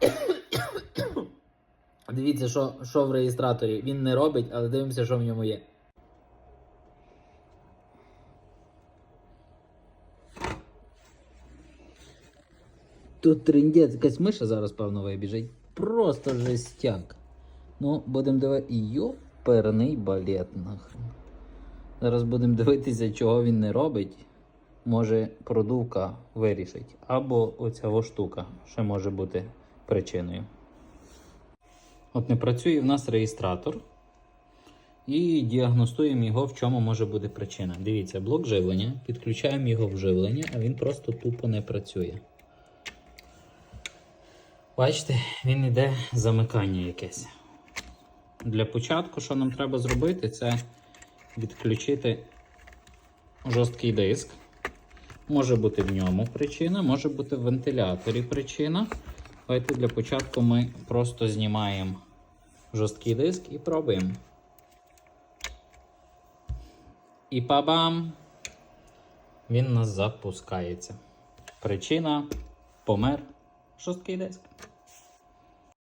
Дивіться, що, що в реєстраторі. Він не робить, але дивимося, що в ньому є. Тут трендець, якась миша зараз, певно, вибіжить. Просто жестяк. Ну, будемо дивитися. Йоперний балет нахрен. Зараз будемо дивитися, чого він не робить. Може, продувка вирішить. Або оця штука ще може бути причиною. От не працює в нас реєстратор. І діагностуємо його, в чому може бути причина. Дивіться, блок живлення. Підключаємо його в живлення, а він просто тупо не працює. Бачите, він йде замикання якесь. Для початку, що нам треба зробити, це відключити жорсткий диск. Може бути в ньому причина, може бути в вентиляторі причина. Давайте для початку ми просто знімаємо жорсткий диск і пробуємо. І па-бам! Він у нас запускається. Причина помер жорсткий диск.